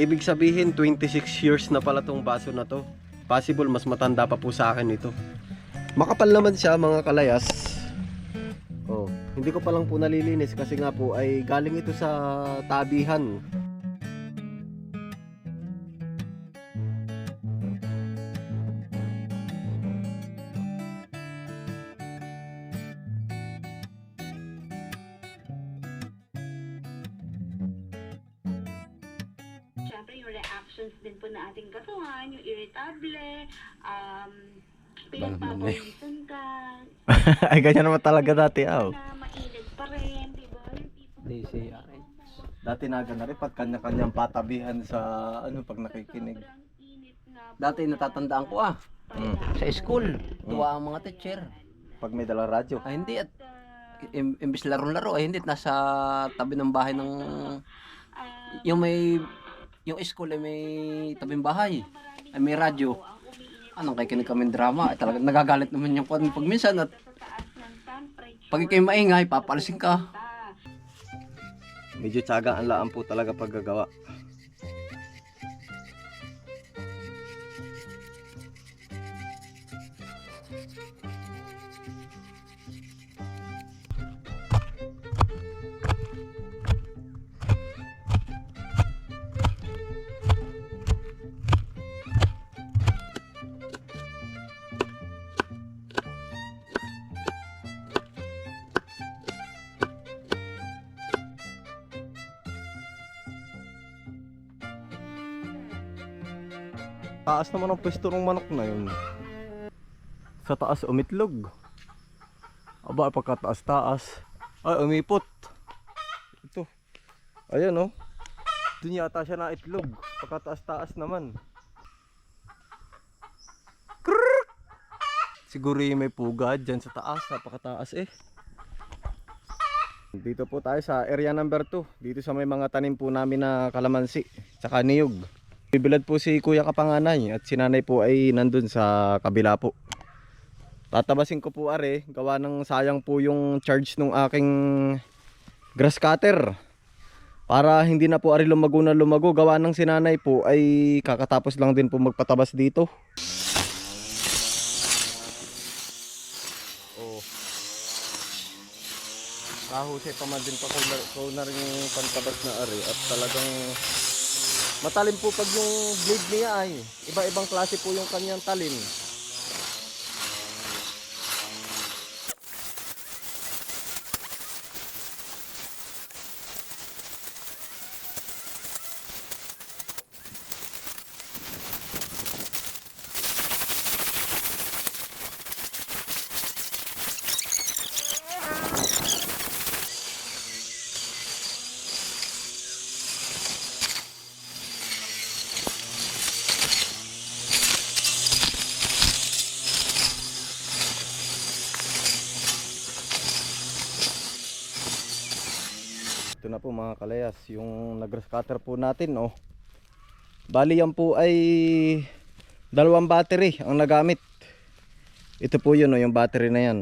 Ibig sabihin, 26 years na pala tong baso na to. Possible, mas matanda pa po sa akin ito. Makapal naman siya mga kalayas. Oh, hindi ko pa lang po nalilinis kasi nga po ay galing ito sa tabihan. Pinagpapawisan ka, ay, ganyan naman talaga dati, aw. Yung tipong- DCRH. Dati naga na rin, pag kanya-kanyang patabihan sa, ano, pag nakikinig. Dati na natatandaan ko ah, Mm. sa school, tuwa ang mga teacher. Pag may dalang radyo. Ay hindi at im- imbis laro-laro ay hindi nasa tabi ng bahay ng Ah, yung may yung school ay may tabing bahay. Ay may radyo. Ang Anong kay kinig kami drama? Ay talagang nagagalit naman yung kwan pag minsan at pag ikay maingay, papalisin ka. Medyo tsagaan laan po talaga paggagawa. Taas naman ang pwesto ng manok na yun. Sa taas umitlog. Aba, pagkataas-taas. Ay, umipot. Ito. Ayan oh. Doon yata siya na itlog. Pagkataas-taas naman. Krrrr! Siguro yung may puga dyan sa taas. Napakataas eh. Dito po tayo sa area number 2. Dito sa may mga tanim po namin na kalamansi. Tsaka niyog. Bibilad po si Kuya Kapanganay at si Nanay po ay nandun sa kabila po. Tatabasin ko po are, gawa ng sayang po yung charge nung aking grass cutter. Para hindi na po ari lumago na lumago, gawa ng sinanay po ay kakatapos lang din po magpatabas dito. Oh. Kahusay pa man din pa ko na, ko na rin yung pantabas na ari at talagang Matalim po pag yung blade niya ay iba-ibang klase po yung kanyang talim. Ito na po mga kalayas, yung nag-grass cutter po natin oh. Bali yan po ay dalawang battery ang nagamit. Ito po yun oh, yung battery na yan.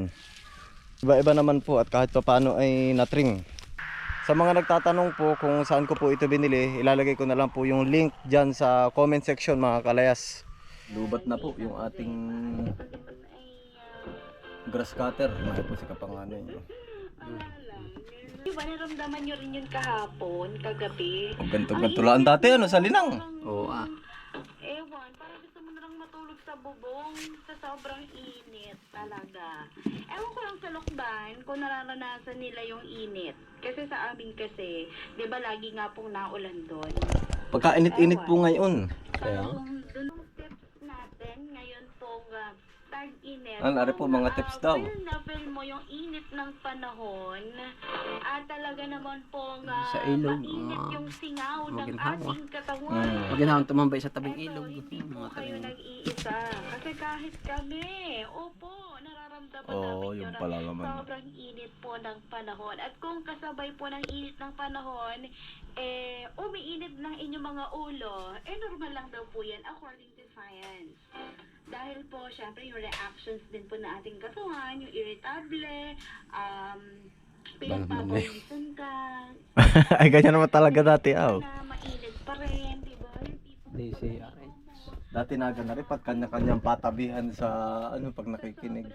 Iba-iba naman po at kahit pa paano ay natring. Sa mga nagtatanong po kung saan ko po ito binili, ilalagay ko na lang po yung link dyan sa comment section mga kalayas. Lubat na po yung ating grass cutter. Mahal po si Kapanganay. Di ba naramdaman nyo rin yun kahapon, kagabi? O ganto-ganto lang dati ano sa linang. Oo ah. Ewan, parang gusto mo na lang matulog sa bubong sa sobrang init talaga. Ewan ko lang sa Lokban kung nararanasan nila yung init. Kasi sa amin kasi, di ba lagi nga pong naulan doon. Pagka init-init po ngayon. Kaya? Parang doon yung tips natin ngayon pong uh, tag-init. Ano, ari po, mga ah, tips daw. Feel na feel mo yung init ng panahon at talaga naman pong ah, Sa ilog, mainit ah, yung singaw ng maginhawa. ating katawan. Mm. Pag ginahang tumambay sa tabing Eto, ilog, hindi yung po mga kayo talim. nag-iisa. Kasi kahit kami, opo, nararamdaman Oo, namin yun yun na pala naman. sobrang init po ng panahon. At kung kasabay po ng init ng panahon, eh, umiinit ng inyong mga ulo, eh, normal lang daw po yan according to science. Dahil po, syempre, yung reactions din po na ating katawan, yung irritable, um, pinagpapawisan ka, Ay ganyan naman talaga dati aw. na mainit pa rin, di ba? Dati na rin, pat kanya-kanyang patabihan sa ano pag nakikinig.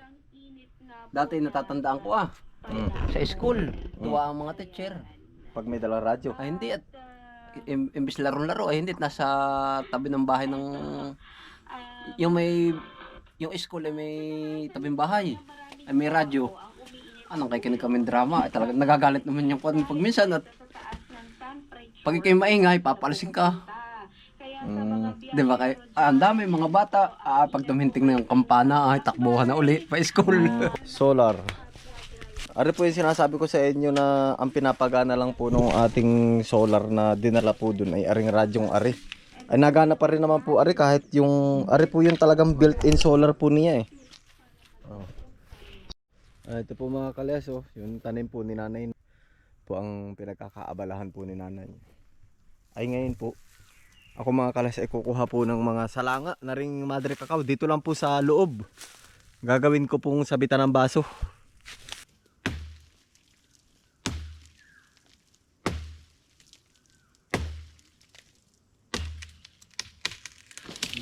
Dati natatandaan ko ah, Mm. sa school, tuwa ang mga teacher. Pag may dalang radyo. Ay hindi at im- imbis laro-laro ay hindi nasa tabi ng bahay ng yung may yung school ay may tabing bahay. Ay may radyo. Anong kay kinig kami drama? Ay talaga nagagalit naman yung kwan pag minsan at pag ikay maingay, papalisin ka. Mm. Di ba kay ah, ang dami mga bata, ah, pag tuminting na yung kampana, ay takbuhan na uli pa school. Solar. Ari po yung sinasabi ko sa inyo na ang pinapagana lang po nung ating solar na dinala po dun ay aring radyong ari. Ay nagana pa rin naman po ari kahit yung ari po yung talagang built-in solar po niya eh. Oh. Ah, ito po mga kalyas oh, yung tanim po ni nanay po ang pinagkakaabalahan po ni nanay. Ay ngayon po, ako mga kalyas ay kukuha po ng mga salanga na ring madre cacao dito lang po sa loob. Gagawin ko pong sabitan ng baso.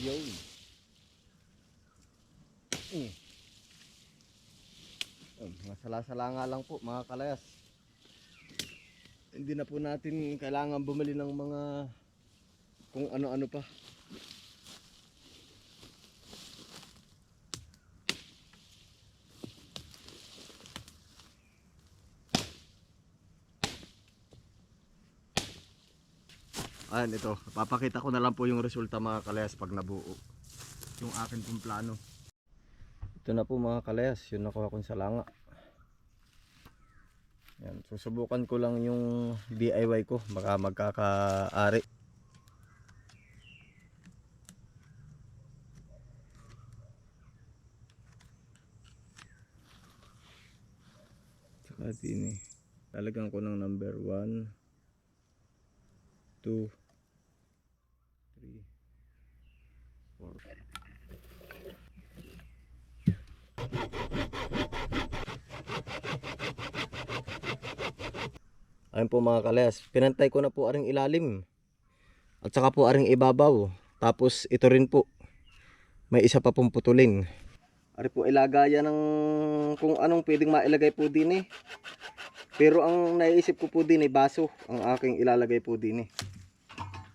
Yun. Mm. Yun, mga salasala nga lang po mga kalayas. Hindi na po natin kailangan bumili ng mga kung ano-ano pa. Ayan ito, papakita ko na lang po yung resulta mga kalayas pag nabuo. Yung akin pong plano. Ito na po mga kalayas, yun nakuha kong salanga. Yan, susubukan ko lang yung DIY ko, baka magkakaari. Tsaka din eh. Ko ng number 1 2 3 4 Ayun po mga kalayas, pinantay ko na po aring ilalim. At saka po aring ibabaw. Tapos ito rin po. May isa pa pong putulin. Ari po ilagaya ng kung anong pwedeng mailagay po din eh. Pero ang naiisip ko po din eh, baso ang aking ilalagay po din eh.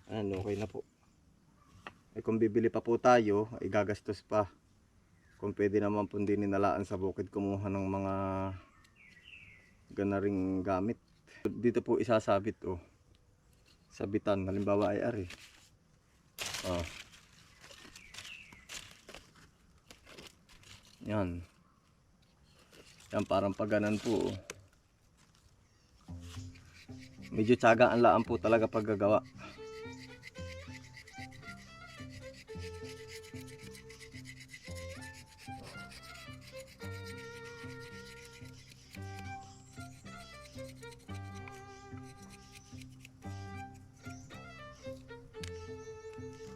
Ano, okay na po. Eh kung bibili pa po tayo, ay gagastos pa. Kung pwede naman po din inalaan sa bukid kumuha ng mga ganaring gamit. Dito po isasabit oh. Sabitan, halimbawa ay ari. Oh. Yan. Yan parang paganan po. oh. Medyo tsagaan laan po talaga paggagawa.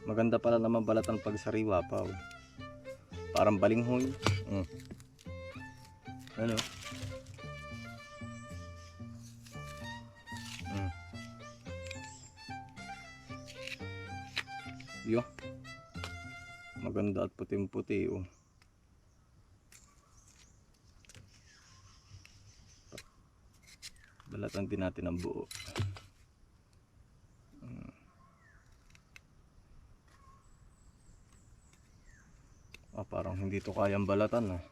Maganda pala naman balatan pag sariwa pa. Oh. Parang balinghoy. Mm. Ano? Mm. Yo. Maganda at puting-puti oh. Balatan din natin ang buo. Parang hindi to kayang balatan ah.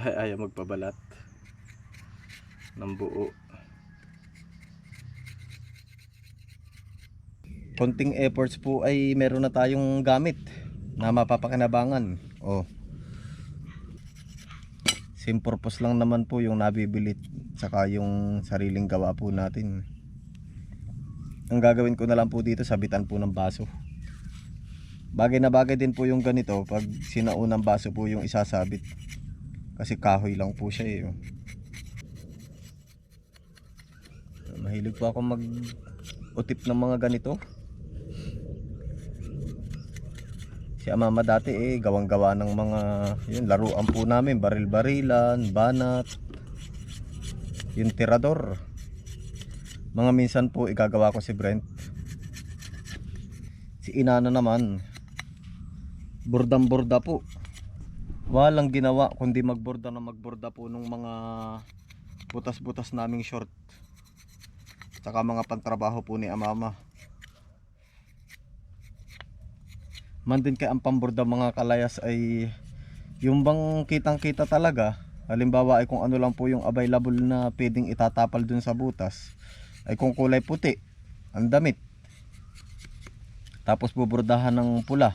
Ay, ayaw magpabalat ng buo. Konting efforts po ay meron na tayong gamit na mapapakinabangan. Oh. Same purpose lang naman po yung nabibili saka yung sariling gawa po natin. Ang gagawin ko na lang po dito, sabitan po ng baso. Bagay na bagay din po yung ganito pag sinaunang baso po yung isasabit. Kasi kahoy lang po siya eh. oh. Mahilig po ako mag utip ng mga ganito. Si Amama dati eh, gawang-gawa ng mga yun, laruan po namin, baril-barilan, banat, yung tirador. Mga minsan po igagawa ko si Brent. Si Inana naman, burdang-burda po. Walang ginawa kundi magborda na magborda po nung mga butas-butas naming short. Tsaka mga pantrabaho po ni Amama. Man din kay ang pamborda mga kalayas ay yung bang kitang kita talaga. Halimbawa ay kung ano lang po yung available na pwedeng itatapal dun sa butas. Ay kung kulay puti, ang damit. Tapos bubordahan ng pula.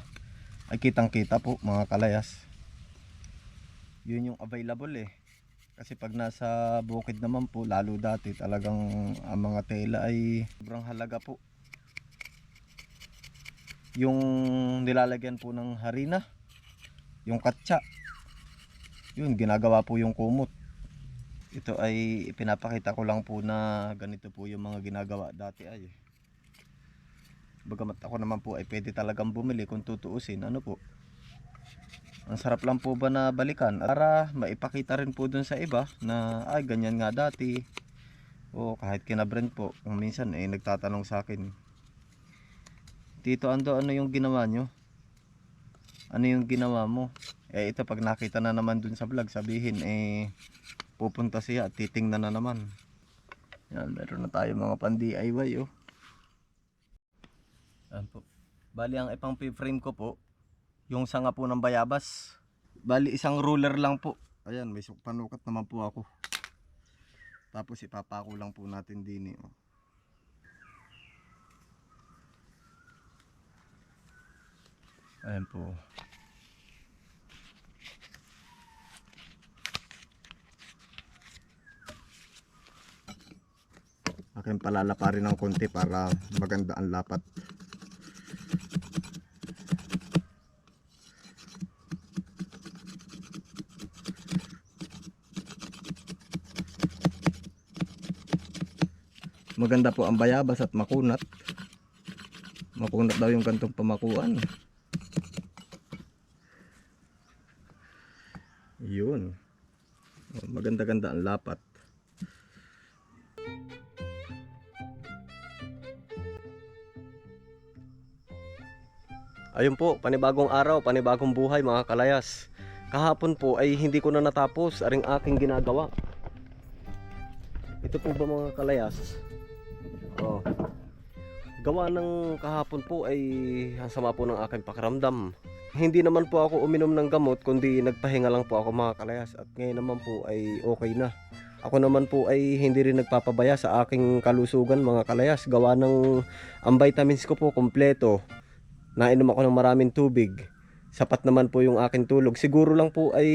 Ay kitang kita po mga kalayas. Yun yung available eh. Kasi pag nasa bukid naman po, lalo dati talagang ang mga tela ay sobrang halaga po. Yung nilalagyan po ng harina, yung katsa, yun ginagawa po yung kumot. Ito ay pinapakita ko lang po na ganito po yung mga ginagawa dati ay. Bagamat ako naman po ay pwede talagang bumili kung tutuusin. Ano po? Ang sarap lang po ba na balikan para maipakita rin po dun sa iba na ay ganyan nga dati. O kahit kina Brent po, kung minsan eh nagtatanong sa akin. Tito Ando, ano yung ginawa nyo? Ano yung ginawa mo? Eh ito pag nakita na naman dun sa vlog, sabihin eh pupunta siya at titingnan na naman. Yan, meron na tayo mga pan DIY oh. Yan po. Bali ang ipang frame ko po, yung sanga po ng bayabas. Bali isang ruler lang po. Ayan, may panukat naman po ako. Tapos ipapako lang po natin din eh. oh. Ayan po. Akin palalapa rin ng konti para maganda ang lapat. Maganda po ang bayabas at makunat. Makunat daw yung kantong pamakuan. Yun. Oh, Maganda-ganda ang lapat. Ayun po, panibagong araw, panibagong buhay mga kalayas. Kahapon po ay hindi ko na natapos aring aking ginagawa. Ito po ba mga kalayas? Oh. Gawa ng kahapon po ay ang sama po ng aking pakiramdam. Hindi naman po ako uminom ng gamot kundi nagpahinga lang po ako mga kalayas at ngayon naman po ay okay na. Ako naman po ay hindi rin nagpapabaya sa aking kalusugan mga kalayas. Gawa ng ang vitamins ko po kompleto. Nainom ako ng maraming tubig. Sapat naman po yung aking tulog. Siguro lang po ay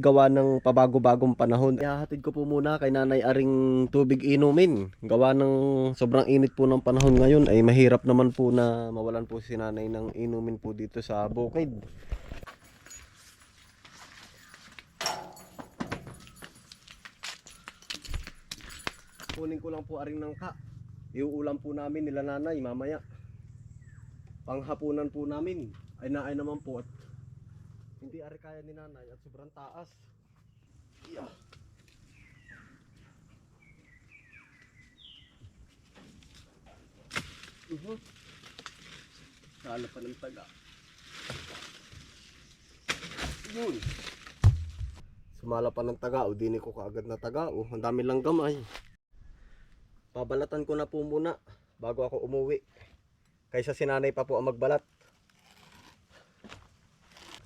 gawa ng pabago-bagong panahon. Ihahatid ko po muna kay nanay aring tubig inumin. Gawa ng sobrang init po ng panahon ngayon ay mahirap naman po na mawalan po si nanay ng inumin po dito sa bukid. Kunin ko lang po aring nangka. Iuulam po namin nila nanay mamaya. Panghapunan po namin ay naay naman po at hindi ari kaya ni nanay at sobrang taas. Yeah. Uh-huh. Sala pa ng taga. Yun. Sumala pa ng taga o dini ko kaagad na taga o ang dami lang gamay. Pabalatan ko na po muna bago ako umuwi. Kaysa sinanay pa po ang magbalat.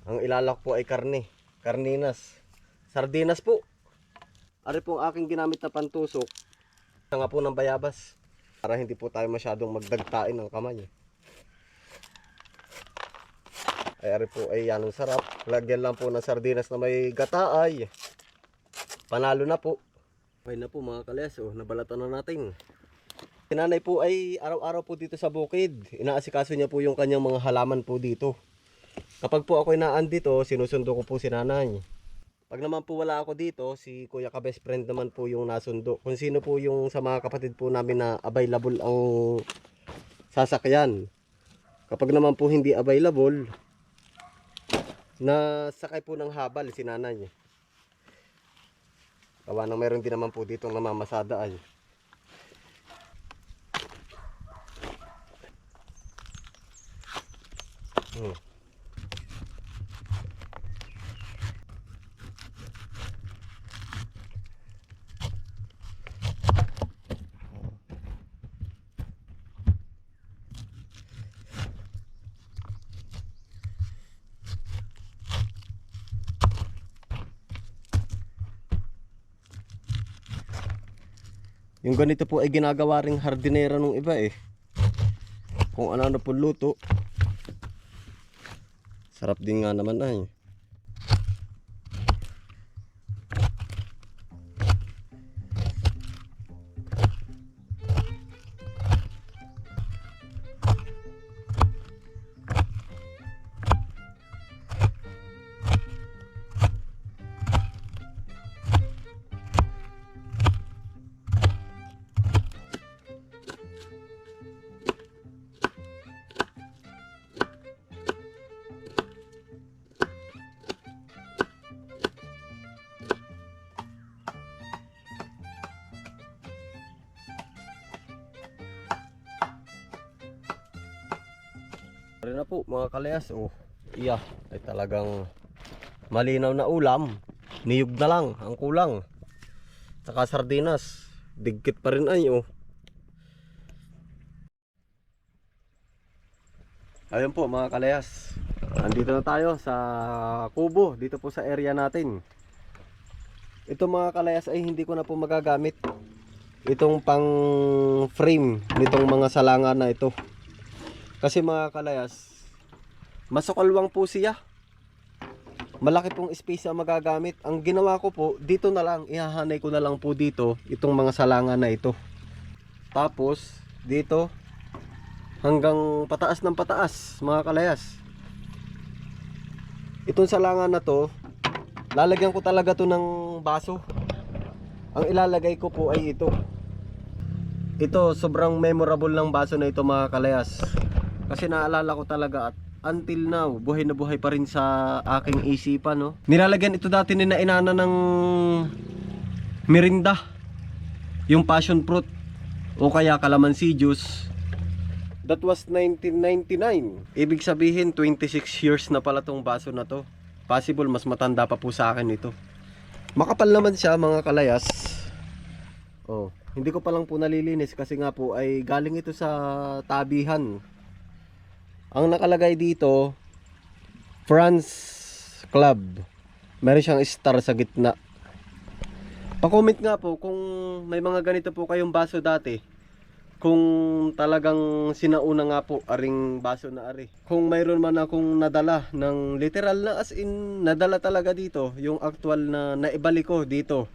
Ang ilalak po ay karne. Karninas. Sardinas po. Ari po ang aking ginamit na pantusok. Nga po ng bayabas. Para hindi po tayo masyadong magdagtain ng kamay. Ay ari po ay yan ang sarap. Lagyan lang po ng sardinas na may gataay. Panalo na po. Okay na po mga kalyas. Oh, nabalatan na natin. Si nanay po ay araw-araw po dito sa bukid. Inaasikaso niya po yung kanyang mga halaman po dito. Kapag po ako'y naan dito, sinusundo ko po si nanay. Pag naman po wala ako dito, si kuya ka best friend naman po yung nasundo. Kung sino po yung sa mga kapatid po namin na available ang sasakyan. Kapag naman po hindi available, na sakay po ng habal si nanay. Tawa nang meron din naman po dito namamasada ay. Hmm. Yung ganito po ay ginagawa ring hardinera nung iba eh. Kung ano-ano po luto. Sarap din nga naman ay. Rin na po mga kalayas. Oh, iya ay talagang malinaw na ulam. Niyog na lang ang kulang. Tsaka sardinas. Digkit pa rin ay oh. Ayun po mga kalayas. Andito na tayo sa kubo dito po sa area natin. Ito mga kalayas ay hindi ko na po magagamit. Itong pang frame nitong mga salanga na ito. Kasi mga kalayas, masukalwang po siya. Malaki pong space ang magagamit. Ang ginawa ko po, dito na lang, ihahanay ko na lang po dito itong mga salanga na ito. Tapos, dito, hanggang pataas ng pataas, mga kalayas. Itong salanga na to, lalagyan ko talaga to ng baso. Ang ilalagay ko po ay ito. Ito, sobrang memorable ng baso na ito mga kalayas. Kasi naalala ko talaga at until now, buhay na buhay pa rin sa aking isipan, no? Nilalagyan ito dati ni na inana ng merinda. Yung passion fruit o kaya calamansi juice. That was 1999. Ibig sabihin 26 years na pala tong baso na to. Possible mas matanda pa po sa akin ito. Makapal naman siya mga kalayas. Oh, hindi ko pa lang po nalilinis kasi nga po ay galing ito sa tabihan. Ang nakalagay dito, France Club. Meron siyang star sa gitna. Pa-comment nga po kung may mga ganito po kayong baso dati. Kung talagang sinauna nga po aring baso na ari. Kung mayroon man akong nadala ng literal na as in nadala talaga dito, yung actual na naibalik ko dito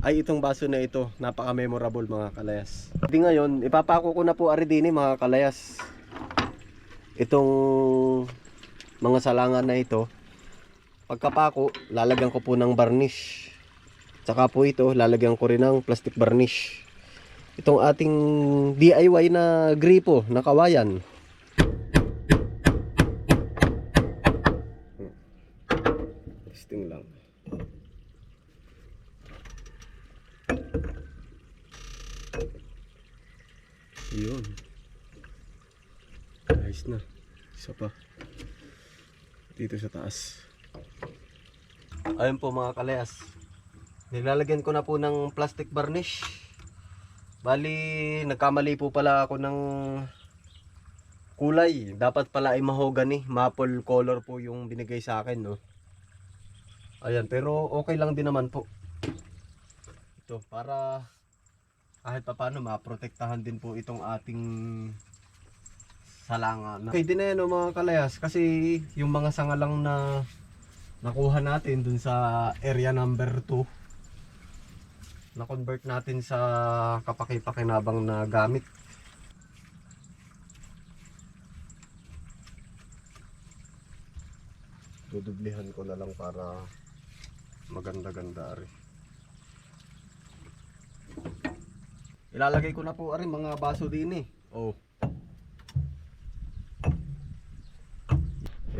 ay itong baso na ito. Napaka-memorable mga kalayas. Di ngayon, ipapako ko na po ari din mga kalayas itong mga salangan na ito pagkapako lalagyan ko po ng varnish tsaka po ito lalagyan ko rin ng plastic varnish itong ating DIY na gripo na kawayan testing lang yun Ayos na. Isa pa. Dito sa taas. Ayun po mga kalayas. Nilalagyan ko na po ng plastic varnish. Bali, nagkamali po pala ako ng kulay. Dapat pala ay mahogany. Maple color po yung binigay sa akin, no. Ayan, pero okay lang din naman po. Ito, para kahit pa paano maprotektahan din po itong ating salangan. Din na yan oh, mga kalayas kasi yung mga sanga lang na nakuha natin dun sa area number 2 na-convert natin sa kapaki-pakinabang na gamit. Dudublihan ko na lang para maganda-ganda rin. Ilalagay ko na po rin mga baso din eh. Oh.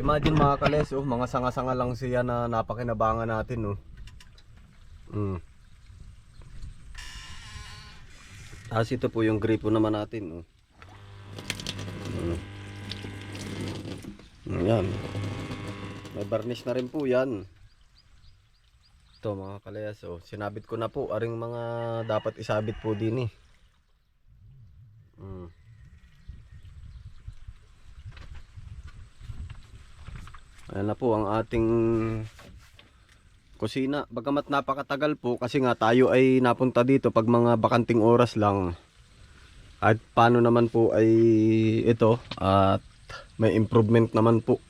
Yung Imagine mga kales, oh, mga sanga-sanga lang siya na napakinabangan natin, oh. Mm. Tapos ito po yung gripo naman natin, oh. Mm. Mm, Yan. May varnish na rin po yan. Ito mga kalayas, oh. Sinabit ko na po. Aring mga dapat isabit po din, eh. Mm. Ayan na po ang ating kusina. Bagamat napakatagal po kasi nga tayo ay napunta dito pag mga bakanting oras lang. At paano naman po ay ito at may improvement naman po.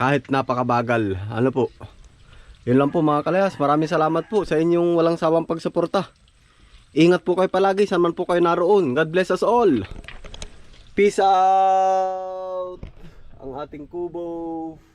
Kahit napakabagal. Ano po? Yun lang po mga kalayas. Maraming salamat po sa inyong walang sawang pagsuporta. Ingat po kayo palagi saan man po kayo naroon. God bless us all. Peace out! Ang ating kubo.